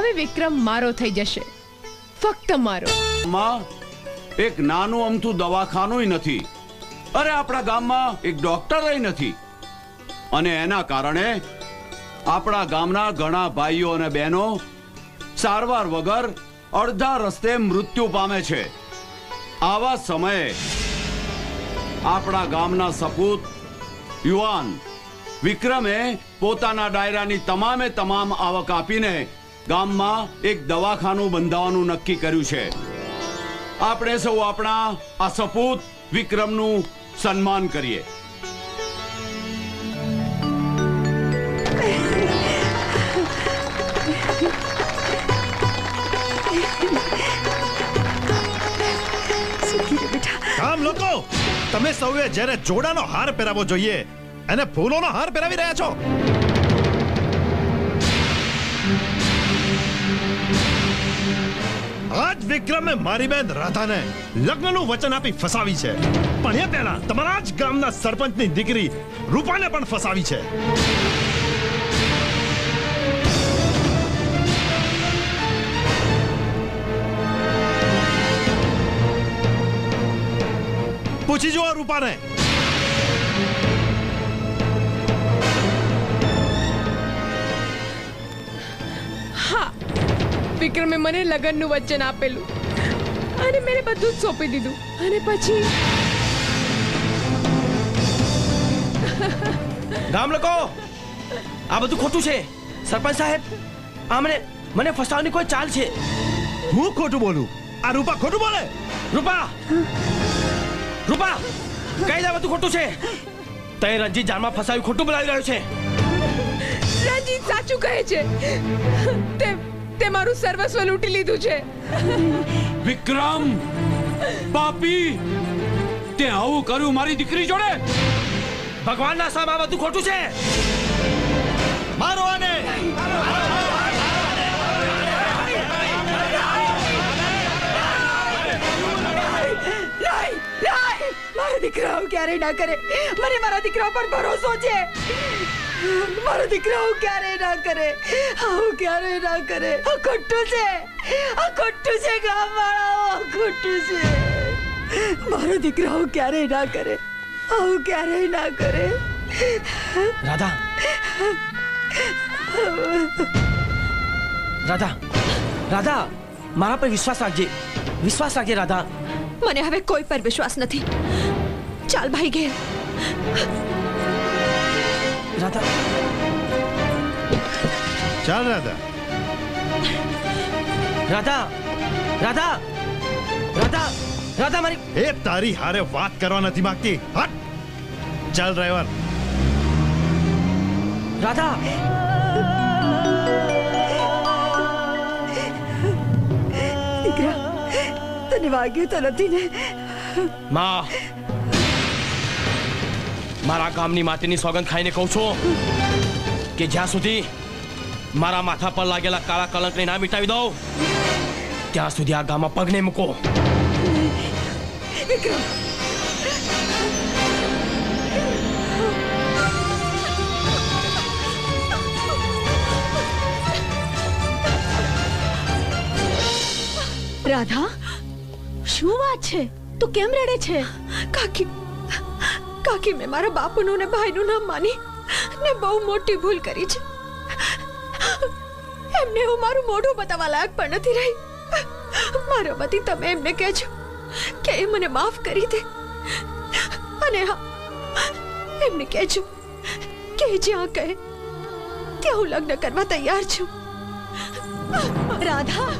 હવે વિક્રમ મારો થઈ જશે. ફક્ત મારો. માં, એક નાનું અમથું દવાખાનું નથી. અરે, આપણા ગામમાં એક ડોક્ટર નથી. અને એના કારણે આપણા ગામના ઘણા ભાઈઓ અને બહેનો સારવાર વગર અડધા રસ્તે મૃત્યુ પામે છે. આવા સમયે આપણા ગામના સપૂત યુવાન વિક્રમે પોતાના ડાયરાની તમામે તમામ આવક આપીને ગામમાં એક દવાખાનું બંધાવવાનું નક્કી કર્યું છે. આપણે સૌ આપણા આ સપૂત વિક્રમનું સન્માન કરીએ. તમે સૌએ જ્યારે જોડાનો હાર પહેરાવો જોઈએ અને ફૂલોનો હાર પહેરાવી રહ્યા છો. આજ વિક્રમે મારી બેન રાધાને લગ્નનું વચન આપી ફસાવી છે. પણ એ પહેલા તમારા જ ગામના સરપંચની દીકરી રૂપાને પણ ફસાવી છે. પૂછી જુઓ રૂપાને. વિક્રમે મને લગ્નનું વચન આપેલું. અને મેં બધું જ સોંપી દીધું. અને પછી ગામ લોકો આ બધું ખોટું છે. સરપંચ સાહેબ આ મને મને ફસાવવાની કોઈ ચાલ છે? હું ખોટું બોલું? આ રૂપા ખોટું બોલે? રૂપા! રૂપા! કઈ દા બધું ખોટું છે? તે રણજીત જાનમાં ફસાવી ખોટું બોલાવી રહ્યો છે. રણજીત સાચું કહે છે. તે તે મારું સર્વસ્વ લૂંટી લીધું છે. વિક્રમ પાપી તે આવું કર્યું મારી દીકરી જોડે? ભગવાનના સામે આ બધું ખોટું છે? મારો આને! મારા દીકરાઓ ક્યારેય ના કરે. મને મારા દીકરા પર ભરોસો છે. મારો દીકરો હું ક્યારેય ના કરે. હું ક્યારેય ના કરે. આ ખોટું છે. આ ખોટું છે ગામવાળાઓ આ ખોટું છે. મારો દીકરો આવું ક્યારેય ના કરે. આવું ક્યારેય ના કરે. રાધા. રાધા. રાધા મારા પર વિશ્વાસ રાખજે. વિશ્વાસ રાખજે રાધા. મને હવે કોઈ પર વિશ્વાસ નથી. ચાલ ભાઈ ઘેર. રાધા ચાલ રાધા રાધા રાધા રાધા રાધા મારી એ તારી હારે વાત કરવા નથી માંગતી હટ ચાલ ડ્રાઈવર રાધા તને વાગ્યું તો નથી ને માં મારા ગામની માટીની સોગંદ ખાઈને કહું છું કે જ્યાં સુધી મારા માથા પર લાગેલા કાળા કલંકને ના મિટાવી દઉં ત્યાં સુધી આ ગામમાં પગને મૂકો. વિક્રમ રાધા શું વાત છે? તું કેમ રડે છે? કાકી કાકી મેં મારા બાપુનું ને ભાઈનું નામ માની ને બહુ મોટી ભૂલ કરી છે. એમને હું મારું મોઢું બતાવવા લાયક પણ નથી રહી. મારા વતી તમે એમને કહેજો કે એ મને માફ કરી દે. અને હા, એમને કહેજો કે જ્યાં કહે, ત્યાં હું લગ્ન કરવા તૈયાર છું. રાધા!